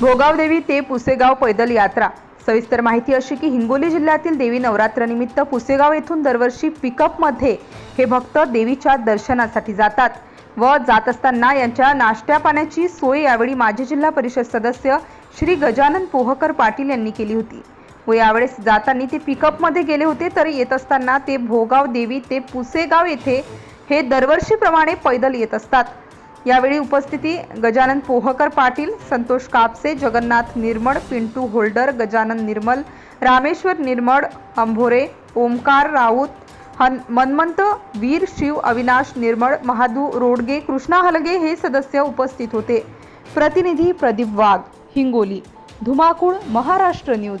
भोगावदेवी ते पुसेगाव पैदल यात्रा. सविस्तर माहिती अशी की हिंगोली जिल्ह्यातील देवी नवरात्रनिमित्त पुसेगाव येथून दरवर्षी पिकअपमध्ये हे भक्त देवीच्या दर्शनासाठी जातात व जात असताना यांच्या नाश्त्या पाण्याची सोय यावेळी माजी जिल्हा परिषद सदस्य श्री गजानन पोहकर पाटील यांनी केली होती. व यावेळेस जाताना ते पिकअपमध्ये गेले होते तर येत असताना ते भोगाव देवी ते पुसेगाव येथे हे दरवर्षीप्रमाणे पैदल येत असतात. यावेळी उपस्थिती गजानन पोहकर पाटील संतोष कापसे जगन्नाथ निर्मळ पिंटू होल्डर गजानन निर्मल रामेश्वर निर्मळ अंभोरे ओमकार राऊत हन मनमंत वीर शिव अविनाश निर्मळ महादू रोडगे कृष्णा हलगे हे सदस्य उपस्थित होते. प्रतिनिधी प्रदीप वाघ हिंगोली धुमाकूळ महाराष्ट्र न्यूज.